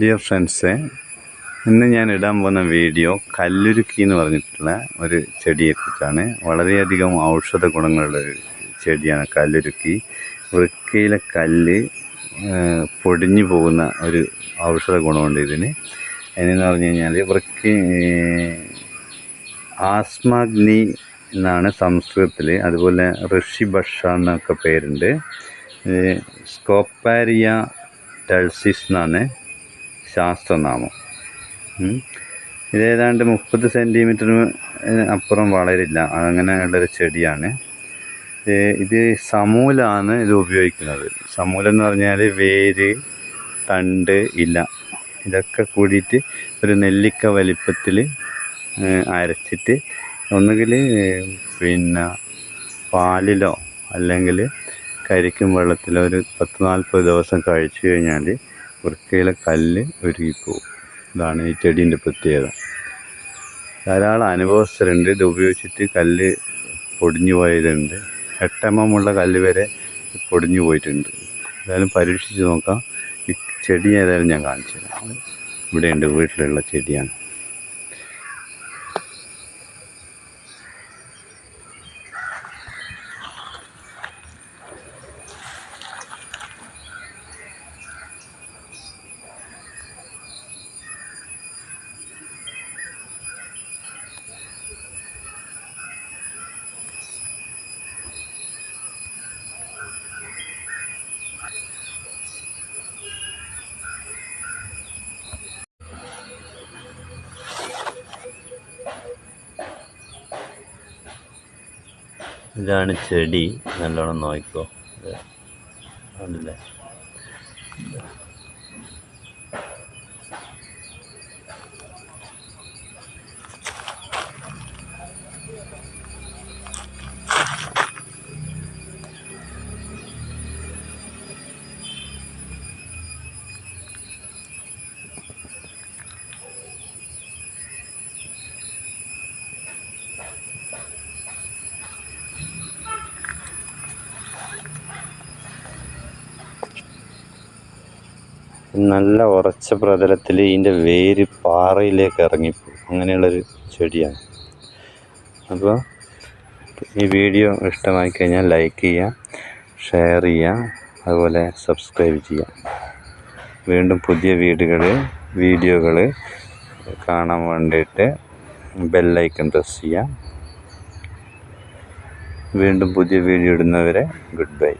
Dear friends ഇന്ന് ഞാൻ ഇടാൻ പോകുന്ന വീഡിയോ കല്ലുരുക്കി എന്ന് പറഞ്ഞിട്ടുള്ള ഒരു ചെടിയെക്കുറിച്ചാണ്. വളരെയധികം ഔഷധ ഗുണങ്ങളുള്ള ഒരു ചെടിയാണ് കല്ലുരുക്കി. വൃക്കയിലെ കല്ല് പൊടിഞ്ഞു പോകുന്ന ഒരു ഔഷധ ഗുണമുണ്ട് ഇതിന്. എന്നു പറഞ്ഞു കഴിഞ്ഞാൽ വൃക്ക ആസ്മാഗ്നി എന്നാണ് സംസ്കൃതത്തിൽ അതുപോലെ ഋഷിഭക്ഷ എന്നൊക്കെ പേരുണ്ട്. സ്കോപ്പാരിയ ടൾസിസ് എന്നാണ്. ശാസ്ത്രനാമം. ഇതേതാണ്ട് മുപ്പത് സെന്റിമീറ്ററിന് അപ്പുറം വളരില്ല. അങ്ങനെയുള്ളൊരു ചെടിയാണ്. ഇത് സമൂലാണ് ഇത് ഉപയോഗിക്കുന്നത്. സമൂലെന്ന് പറഞ്ഞാൽ വേര് തണ്ട് ഇല. ഇതൊക്കെ കൂടിയിട്ട് ഒരു നെല്ലിക്ക വലിപ്പത്തിൽ അരച്ചിട്ട് ഒന്നുകിൽ പിന്നെ പാലിലോ അല്ലെങ്കിൽ കരിക്കും വെള്ളത്തിലോ ഒരു പത്ത് നാൽപ്പത് ദിവസം കഴിച്ചു കഴിഞ്ഞാൽ വൃക്കയിലെ കല്ല് ഉരുകിപ്പോവും ഇതാണ് ഈ ചെടീന്റെ പ്രത്യേകത. ധാരാളം അനുഭവസ്ഥരുണ്ട്. ഇത് ഉപയോഗിച്ചിട്ട് കല്ല് പൊടിഞ്ഞു പോയതുണ്ട്. എട്ടമുള്ള കല്ല് വരെ പൊടിഞ്ഞു പോയിട്ടുണ്ട്. ഏതായാലും പരീക്ഷിച്ച് നോക്കാം. ഈ ചെടി ഏതായാലും ഞാൻ കാണിച്ചു തരാം ഇവിടെയുണ്ട് വീട്ടിലുള്ള ചെടിയാണ്. ഇതാണ് ചെടി. നല്ലോണം നോക്കിക്കോ. കണ്ടില്ലേ? നല്ല ഉറച്ച പ്രതലത്തിൽ ഇതിന്റെ വേര് പാറയിലേക്ക് ഇറങ്ങിപ്പോകും. അങ്ങനെയുള്ളൊരു ചെടിയാണ്. അപ്പോൾ ഈ വീഡിയോ ഇഷ്ടമായി കഴിഞ്ഞാൽ ലൈക്ക് ചെയ്യുക ഷെയർ ചെയ്യുക അതുപോലെ സബ്സ്ക്രൈബ് ചെയ്യുക. വീണ്ടും പുതിയ വീടുകൾ വീഡിയോകൾ കാണാൻ വേണ്ടിയിട്ട് ബെല്ലൈക്കൺ പ്രസ് ചെയ്യാം വീണ്ടും പുതിയ വീഡിയോ ഇടുന്നവരെ ഗുഡ് ബൈ.